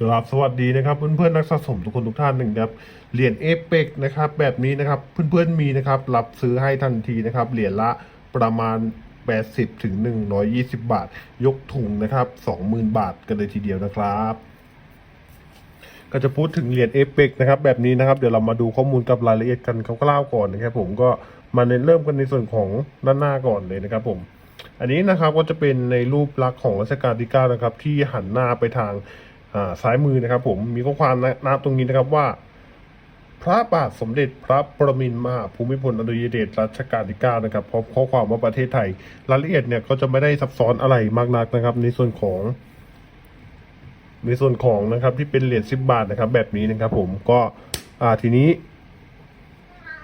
กราบสวัสดีนะครับเพื่อนๆนักสะสมทุกคนทุกท่านหนึ่งครับเหรียญเอเปกนะครับแบบนี้นะครับเพื่อนๆมีนะครับรับซื้อให้ทันทีนะครับเหรียญละประมาณ 80ถึง120 บาท ยกถุงนะครับ 20,000 บาทกันเลยทีเดียวนะครับ ก็จะพูดถึงเหรียญเอเปกนะครับแบบนี้นะครับเดี๋ยวเรามาดูข้อมูลกับรายละเอียดกันคร่าวๆก่อนนะครับผมก็มาในเริ่มกันในส่วนของด้านหน้าก่อนเลยนะครับผมอันนี้นะครับก็จะเป็นในรูปลักษณ์ของรัชกาลที่9นะครับที่หันหน้าไปทาง ซ้ายมือนะครับ ผมมีข้อความนะตรงนี้นะครับว่า พระบาทสมเด็จพระประมินมหาภูมิพลอดุลยเดชรัชกาลที่9นะครับพร้อมข้อความว่าประเทศไทย รายละเอียดเนี่ยก็จะไม่ได้ซับซ้อนอะไรมากนักนะครับ ในส่วนของ ในส่วนของนะครับที่เป็นเหรียญสิบบาทนะครับ แบบนี้นะครับ ผมก็อ่าทีนี้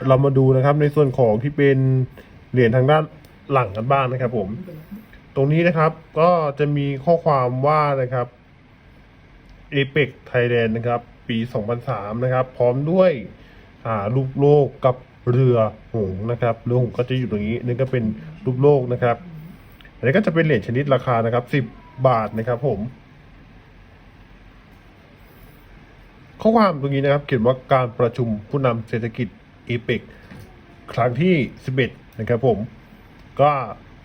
เรามาดูนะครับ ในส่วนของที่เป็นเหรียญทางด้านหลังกันบ้างนะครับ ผม ตรงนี้นะครับ ก็จะมีข้อความว่านะครับ a p e c Thailand นะครับ ปี 2003 นะครับ พร้อมด้วยอารูปโลกกับเรือหงส์นะครับเรือหงส์ก็จะอยู่ตรงนี้นี่ก็เป็นรูปโลกนะครับ อันนี้ก็จะเป็นเหรียญชนิดราคานะครับ 10 บาทนะครับผม ข้อความตรงนี้นะครับ เขียนว่าการประชุมผู้นำเศรษฐกิจเอเปกครั้งที่ 11 นะครับผม ก็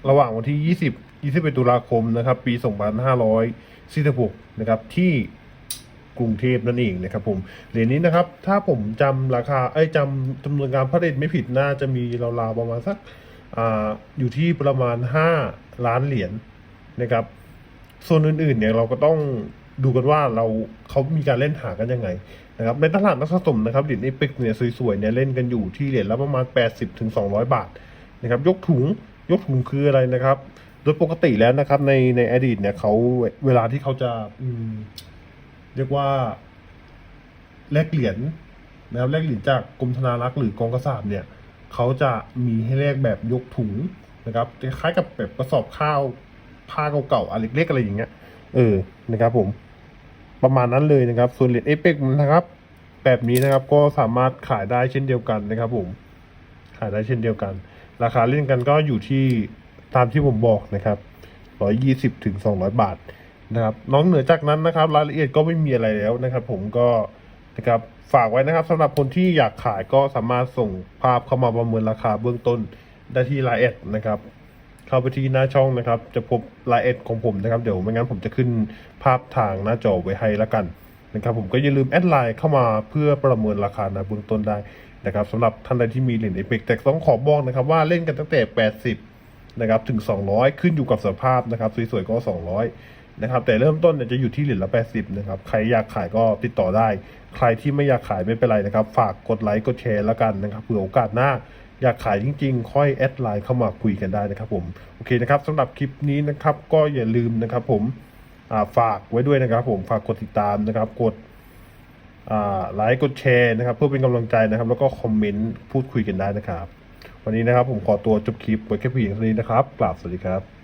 ระหว่างวันที่ 20 21 ตุลาคมนะครับ ปี 2546 นะครับที่ กรุงเทพนั่นเองนะครับผมเหรียญนี้นะครับถ้าผมจำราคาเอ้จำจำนวนการผลิตไม่ผิดน่าจะมีราวๆประมาณสักออยู่ที่ประมาณ 5 ล้านเหรียญนะครับส่วนอื่นๆเนี่ยเราก็ต้องดูกันว่าเราเขามีการเล่นหากันยังไงนะครับในตลาดนักสะสมนะครับเหรียญเอเปกเนี่ยสวยๆเนี่ยเล่นกันอยู่ที่เหรียญละประมาณ 80ถึง200บาทนะครับยกถุงยกถุงคืออะไรนะครับ โดยปกติแล้วนะครับในในอดีตเนี่ยเขาเวลาที่เขาจะ เรียกว่าแลกเหรียญนะครับแลกเหรียญจากกรมธนารักษ์หรือกองกระสาบเนี่ยเขาจะมีให้แลกแบบยกถุงนะครับคล้ายกับแบบกระสอบข้าวผ้าเก่าๆอันเล็กๆอะไรอย่างเงี้ยเออนะครับผมประมาณนั้นเลยนะครับ ส่วนเหรียญเอเปกนะครับ แบบนี้นะครับก็สามารถขายได้เช่นเดียวกันนะครับผมขายได้เช่นเดียวกัน ราคาเล่นกันก็อยู่ที่ตามที่ผมบอกนะครับร้อยยี่สิบถึงสองร้อยบาท นะครับน้องเหนือจากนั้นนะครับรายละเอียดก็ไม่มีอะไรแล้วนะครับ ผมก็นะครับฝากไว้นะครับสำหรับคนที่อยากขายก็สามารถส่งภาพเข้ามาประเมินราคาเบื้องต้นได้ที่ไลน์แอดนะครับเข้าไปที่หน้าช่องนะครับ จะพบรายละเอ็ดของผมนะครับ เดี๋ยวไม่งั้นผมจะขึ้นภาพทางหน้าจอไว้ให้แล้วกันนะครับ ผมก็อย่าลืมแอดไลน์เข้ามาเพื่อประเมินราคาในเบื้องต้นได้นะครับสำหรับท่านใดที่มีเหรียญเอเปกแต่ต้องขอบอกนะครับ ว่าเล่นกันตั้งแต่ 80นะครับถึง 200 ขึ้นอยู่กับสภาพนะครับ สวยๆก็ 200 นะครับ แต่เริ่มต้นเนี่ยจะอยู่ที่เหรียญละ80นะครับ ใครอยากขายก็ติดต่อได้ ใครที่ไม่อยากขายไม่เป็นไรนะครับ ฝากกดไลค์กดแชร์แล้วกันนะครับ เผื่อโอกาสหน้าอยากขายจริง ๆ ค่อยแอดไลน์เข้ามาคุยกันได้นะครับผม โอเคนะครับสำหรับคลิปนี้นะครับ ก็อย่าลืมนะครับ ผมาฝากไว้ด้วยนะครับ ผม ฝากกดติดตามนะครับ กดไลค์กดแชร์นะครับ เพื่อเป็นกำลังใจนะครับ แล้วก็คอมเมนต์พูดคุยกันได้นะครับ วันนี้นะครับผมขอตัวจบคลิปไว้แค่เพียงเท่านี้นะครับกราบสวัสดีครับ